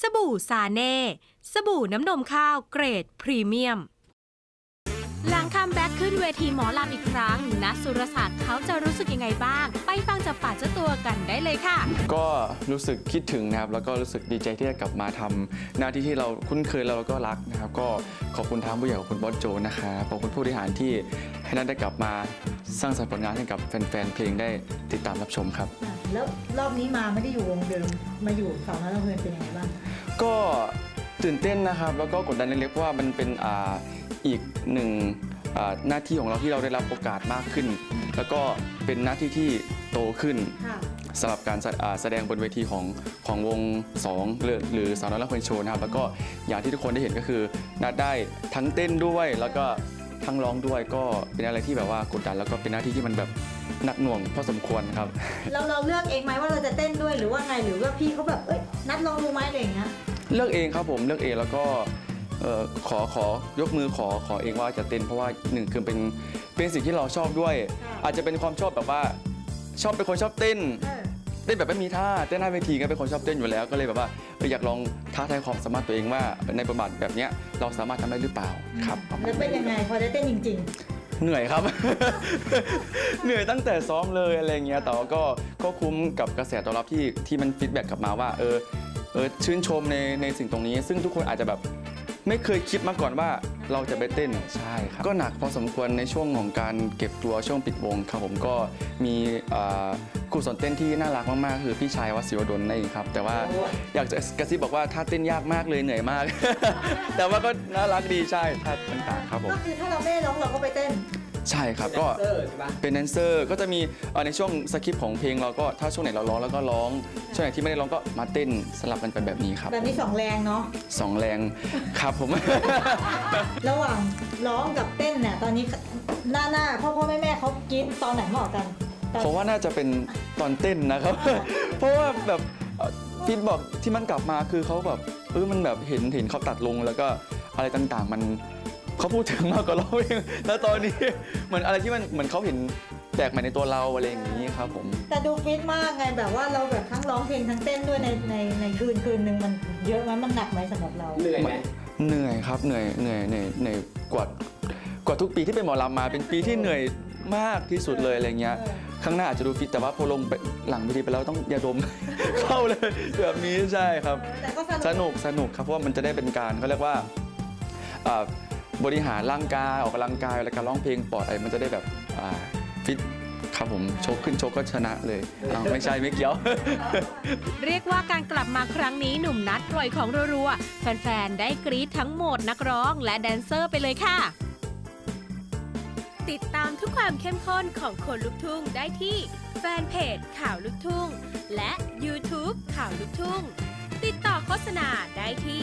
สบู่ซาเน่ สบู่น้ำนมข้าวเกรดพรีเมียม ขึ้นเวทีหมอลำอีกครั้งนัทสุรศักดิ์เขาจะรู้สึกยังไงบ้าง ไปฟังจากปากเจ้าตัวกันได้เลยค่ะ ก็รู้สึกคิดถึงนะครับ แล้วก็รู้สึกดีใจที่ได้กลับมาทำหน้าที่ที่เราคุ้นเคยแล้วเราก็รักนะครับ ก็ขอบคุณทางผู้ใหญ่ขอบคุณบอสโจนะครับขอบคุณผู้บริหารที่ให้นัทได้กลับมาสร้างสรรค์ผลงานให้กับแฟนๆเพลงได้ติดตามรับชมครับ อะแล้วรอบนี้มาไม่ได้อยู่วงเดิม มาอยู่สาวน้อยลำเพลินเป็นยังไงบ้าง ก็ตื่นเต้นนะครับ แล้วก็กดดันเล็กๆเพราะว่ามันเป็นอ่าอีกหนึ่งอ่า หน้าที่ของเราที่เราได้รับโอกาสมากขึ้น แล้วก็เป็นหน้าที่ที่โตขึ้นค่ะสำหรับการแสอ่าแสดงบนเวทีของของวง2หรือหรือสาวน้อยละครโชว์นะครับแล้วก็อย่างที่ทุกคนได้เห็นก็คือนัดได้ทั้งเต้นด้วยแล้วก็ทั้งร้องด้วยก็เป็นอะไรที่แบบว่ากดดันแล้วก็เป็นหน้าที่ที่มันแบบหนักหน่วงพอสมควรครับ เราเราเลือกเองไหมว่าเราจะเต้นด้วยหรือว่าไงหรือว่าพี่เขาแบบเอ้ยนัดลองดูไหมอะไรอย่างเงี้ยเลือกเองครับผมเลือกเองแล้วก็ เอ่อขอขอยกมือขอขอเองว่าจะเต้นเพราะว่าหนึ่งคือเป็นเป็นสิ่งที่เราชอบด้วย อาจจะเป็นความชอบแบบว่าชอบเป็นคนชอบเต้นเออเต้นแบบไม่มีท่าเต้นหน้าเวทีก็เป็นคนชอบเต้นอยู่แล้ว ก็เลยแบบว่าเอออยากลองท้าทายความสามารถตัวเองว่าในบทบาทแบบเนี้ยเราสามารถทำได้หรือเปล่าครับประมาณแล้วเป็นยังไงพอได้เต้นจริงเหนื่อยครับ เหนื่อยตั้งแต่ซ้อมเลยอะไรเงี้ย แต่ว่าก็ก็คุ้มกับกระแสตอบรับที่ที่มันฟีดแบ็กกลับมาว่า เออเออชื่นชมในในสิ่งตรงนี้ ซึ่งทุกคนอาจจะแบบ ไม่เคยคิดมาก่อนว่าเราจะไปเต้นใช่ครับก็หนักพอสมควรในช่วงของการเก็บตัวช่วงปิดวงครับผมก็มีอ่าครูสอนเต้นที่น่ารักมากๆ คือพี่ชายวัดศิวดลนั่นเองครับ แต่ว่าอยากจะกระซิบบอกว่าท่าเต้นยากมากเลยเหนื่อยมาก แต่ว่าก็น่ารักดีใช่ท่าต่างๆครับๆผมก็คือถ้าเราไม่ได้ร้องเราก็ไปเต้น ใช่ครับก็เป็นแดนเซอร์ก็จะมีเอ่อในช่วงสคริปต์ของเพลงเราก็ถ้าช่วงไหนเราร้องแล้วก็ร้อง ช่วงไหนที่ไม่ได้ร้องก็มาเต้นสลับกันไปแบบนี้ครับแบบนี้สองแรงเนาะสองแรงครับผม ระหว่างร้องกับเต้นเนี่ยตอนนี้หน้าหน้าพ่อพ่อแม่แม่เขากินตอนไหนเหมาะกันตอนเพราะว่าน่าจะเป็นตอนเต้นนะครับ เพราะว่าแบบฟีดบอกที่มันกลับมาคือเขาแบบเออมันแบบเห็นเห็นเขาตัดลงแล้วก็อะไรต่างๆ มัน เขาพูดถึงมากกว่าเราเองแล้วตอนนี้ เหมือนอะไรที่มันเหมือนเขาเห็นแปลกใหม่ในตัวเราอะไรอย่างนี้ครับผม แต่ดูฟิตมากไงแบบว่าเราแบบทั้งร้องเพลงทั้งเต้นด้วยในในในคืนคืนหนึ่งมันเยอะไหมมันหนักไหมสำหรับเรา เหนื่อยไหมเหนื่อยครับเหนื่อยเหนื่อยเหนื่อยเหนื่อยกว่ากว่าทุกปีที่เป็นหมอลำมาเป็นปีที่เหนื่อยมากที่สุดเลยอะไรเงี้ยเออข้างหน้าอาจจะดูฟิตแต่ว่าพอลงไปหลังเวทีไปแล้วต้องยาดม เข้าเลยแบบนี้ใช่ครับ แต่ก็สนุกสนุกครับเพราะว่ามันจะได้เป็นการเขาเรียกว่าอ่า บริหารร่างกายออกกำลังกายแล้วการร้องเพลงปลอดอะไรมันจะได้แบบอ่าฟิตครับผมโชกขึ้นโชกก็ชนะเลยอ้าวไม่ใช่ไม่เกี่ยว เรียกว่าการกลับมาครั้งนี้หนุ่มนัดปล่อยของรัวๆ แฟน ๆ ได้กรี๊ดทั้งโหมดนักร้องและแดนเซอร์ไปเลยค่ะ ติดตามทุกความเข้มข้นของคนลุกทุ่งได้ที่แฟนเพจข่าวลุกทุ่ง และ YouTube ข่าวลุกทุ่ง ติดต่อโฆษณาได้ที่